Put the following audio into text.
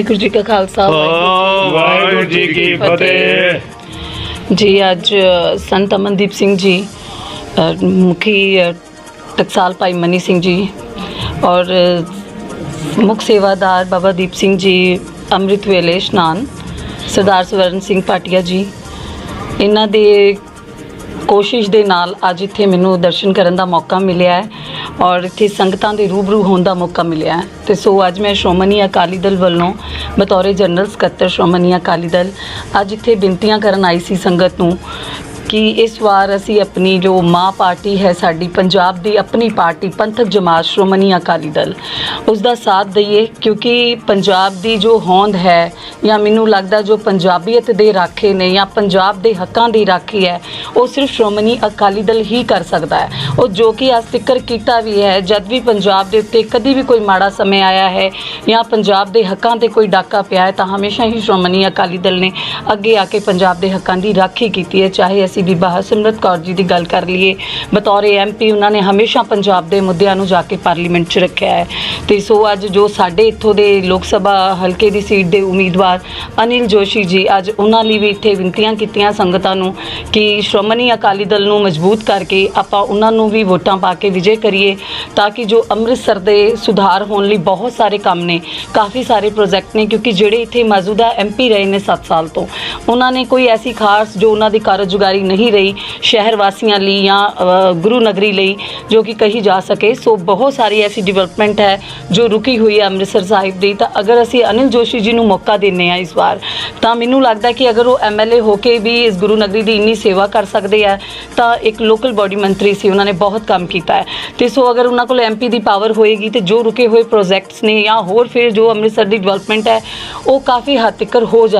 ਵਾਹਿਗੁਰੂ ਜੀ ਕਾ ਖਾਲਸਾ ਵਾਹਿਗੁਰੂ ਜੀ ਕੀ ਫਤਿਹ। ਜੀ ਅੱਜ ਸੰਤ ਅਮਨਦੀਪ ਸਿੰਘ ਜੀ ਮੁਖੀ ਟਕਸਾਲ ਭਾਈ ਮਨੀ ਸਿੰਘ ਜੀ ਔਰ ਮੁੱਖ ਸੇਵਾਦਾਰ ਬਾਬਾ ਦੀਪ ਸਿੰਘ ਜੀ ਅੰਮ੍ਰਿਤ ਵੇਲੇ ਇਸ਼ਨਾਨ ਸਰਦਾਰ ਸਵਰਨ ਸਿੰਘ ਪਾਟਿਆ ਜੀ। ਇਹਨਾਂ ਦੇ ਕੋਸ਼ਿਸ਼ ਦੇ ਨਾਲ ਅੱਜ ਇੱਥੇ ਮੈਨੂੰ ਦਰਸ਼ਨ ਕਰਨ ਦਾ ਮੌਕਾ ਮਿਲਿਆ ਹੈ ਔਰ ਇੱਥੇ ਸੰਗਤਾਂ ਦੇ ਰੂਬਰੂ ਹੋਣ ਦਾ ਮੌਕਾ ਮਿਲਿਆ ਹੈ। ਤੇ ਸੋ ਅੱਜ ਮੈਂ ਸ਼੍ਰੋਮਣੀ ਅਕਾਲੀ ਦਲ ਵੱਲੋਂ ਬਤੌਰ ਜਨਰਲ ਸਕੱਤਰ ਸ਼੍ਰੋਮਣੀ ਅਕਾਲੀ ਦਲ ਅੱਜ ਇੱਥੇ ਬੇਨਤੀਆਂ ਕਰਨ ਆਈ ਸੀ ਸੰਗਤ ਨੂੰ ਕਿ ਇਸ ਵਾਰ ਅਸੀਂ ਆਪਣੀ ਜੋ ਮਾਂ ਪਾਰਟੀ ਹੈ, ਸਾਡੀ ਪੰਜਾਬ ਦੀ ਆਪਣੀ ਪਾਰਟੀ ਪੰਥਕ ਜਮਾਤ ਸ਼੍ਰੋਮਣੀ ਅਕਾਲੀ ਦਲ, ਉਸ ਦਾ ਸਾਥ ਦਈਏ ਕਿਉਂਕਿ ਪੰਜਾਬ ਦੀ ਜੋ ਹੋਂਦ ਹੈ ਜਾਂ ਮੈਨੂੰ ਲੱਗਦਾ ਜੋ ਪੰਜਾਬੀਅਤ ਦੇ ਰਾਖੇ ਨੇ ਜਾਂ ਪੰਜਾਬ ਦੇ ਹੱਕਾਂ ਦੀ ਰਾਖੀ ਹੈ, ਉਹ ਸਿਰਫ ਸ਼੍ਰੋਮਣੀ ਅਕਾਲੀ ਦਲ ਹੀ ਕਰ ਸਕਦਾ ਹੈ। ਉਹ ਜੋ ਕਿ ਅੱਜ ਜ਼ਿਕਰ ਕੀਤਾ ਵੀ ਹੈ, ਜਦ ਵੀ ਪੰਜਾਬ ਦੇ ਉੱਤੇ ਕਦੀ ਵੀ ਕੋਈ ਮਾੜਾ ਸਮੇਂ ਆਇਆ ਹੈ ਜਾਂ ਪੰਜਾਬ ਦੇ ਹੱਕਾਂ ਤੇ ਕੋਈ ਡਾਕਾ ਪਿਆ ਹੈ, ਤਾਂ ਹਮੇਸ਼ਾ ਹੀ ਸ਼੍ਰੋਮਣੀ ਅਕਾਲੀ ਦਲ ਨੇ ਅੱਗੇ ਆ ਕੇ ਪੰਜਾਬ ਦੇ ਹੱਕਾਂ ਦੀ ਰਾਖੀ ਕੀਤੀ ਹੈ, ਚਾਹੇ ਅਸੀਂ ਬੀਬਾ ਹਰਸਿਮਰਤ ਕੌਰ ਜੀ ਦੀ ਗੱਲ ਕਰ ਲਈਏ, ਬਤੌਰ ਐਮਪੀ ਉਹਨਾਂ ਨੇ ਹਮੇਸ਼ਾ ਪੰਜਾਬ ਦੇ ਮੁੱਦਿਆਂ ਨੂੰ ਜਾ ਕੇ ਪਾਰਲੀਮੈਂਟ 'ਚ ਰੱਖਿਆ ਹੈ। ਤੇ ਸੋ ਅੱਜ ਜੋ ਸਾਡੇ ਇੱਥੋਂ ਦੇ ਲੋਕ ਸਭਾ ਹਲਕੇ ਦੀ ਸੀਟ ਦੇ ਉਮੀਦਵਾਰ ਅਨਿਲ ਜੋਸ਼ੀ ਜੀ, ਅੱਜ ਉਹਨਾਂ ਲਈ ਵੀ ਇੱਥੇ ਵਿਨਤੀਆਂ ਕੀਤੀਆਂ ਸੰਗਤਾਂ ਨੂੰ ਕਿ ਸ਼੍ਰੋਮਣੀ ਅਕਾਲੀ ਦਲ ਨੂੰ ਮਜ਼ਬੂਤ ਕਰਕੇ ਆਪਾਂ ਉਹਨਾਂ ਨੂੰ ਵੀ ਵੋਟਾਂ ਪਾ ਕੇ ਵਿਜੇ ਕਰੀਏ, ਤਾਂ ਕਿ ਜੋ ਅੰਮ੍ਰਿਤਸਰ ਦੇ ਸੁਧਾਰ ਹੋਣ ਲਈ ਬਹੁਤ ਸਾਰੇ ਕੰਮ ਨੇ, ਕਾਫੀ ਸਾਰੇ ਪ੍ਰੋਜੈਕਟ ਨੇ, ਕਿਉਂਕਿ ਜਿਹੜੇ ਇੱਥੇ ਮੌਜੂਦਾ ਐਮਪੀ ਰਹੇ ਨੇ 7 ਸਾਲ ਤੋਂ, ਉਹਨਾਂ ਨੇ ਕੋਈ ਐਸੀ ਖਾਸ ਜੋ ਉਹਨਾਂ ਦੀ ਕਾਰਜਗੁਜ਼ਾਰੀ ਨਹੀਂ ਰਹੀ ਸ਼ਹਿਰ ਵਾਸੀਆਂ ਲਈ ਜਾਂ ਗੁਰੂ ਨਗਰੀ ਲਈ ਜੋ ਕਿ ਕਹੀ ਜਾ ਸਕੇ। ਸੋ ਬਹੁਤ ਸਾਰੀ ਐਸੀ ਡਿਵੈਲਪਮੈਂਟ ਹੈ ਜੋ ਰੁਕੀ ਹੋਈ ਹੈ ਅੰਮ੍ਰਿਤਸਰ ਸਾਹਿਬ ਦੀ। ਤਾਂ ਅਗਰ ਅਸੀਂ ਅਨਿਲ ਜੋਸ਼ੀ ਜੀ ਨੂੰ ਮੌਕਾ ਦਿੰਨੇ ਆ ਇਸ ਵਾਰ, ਤਾਂ ਮੈਨੂੰ ਲੱਗਦਾ ਕਿ ਅਗਰ ਉਹ ਐਮਐਲਏ ਹੋ ਕੇ ਵੀ ਇਸ ਗੁਰੂ ਨਗਰੀ ਦੀ ਇੰਨੀ ਸੇਵਾ ਕਰ ਸਕਦੇ ਆ, ਤਾਂ ਇੱਕ ਲੋਕਲ ਬਾਡੀ ਮੰਤਰੀ ਸੀ, ਉਹਨਾਂ ਨੇ ਬਹੁਤ ਕੰਮ ਕੀਤਾ ਹੈ। ਤੇ ਸੋ ਅਗਰ ਉਹਨਾਂ ਕੋਲ ਐਮਪੀ ਦੀ ਪਾਵਰ ਹੋਏਗੀ ਤੇ ਜੋ ਰੁਕੇ ਹੋਏ ਪ੍ਰੋਜੈਕਟਸ ਨੇ ਜਾਂ ਹੋਰ ਫਿਰ ਜੋ ਅੰਮ੍ਰਿਤਸਰ ਦੀ ਡਿਵੈਲਪਮੈਂਟ ਹੈ, ਉਹ ਕਾਫੀ ਹੱਦ ਤੱਕ ਹੋ ਜਾਏ।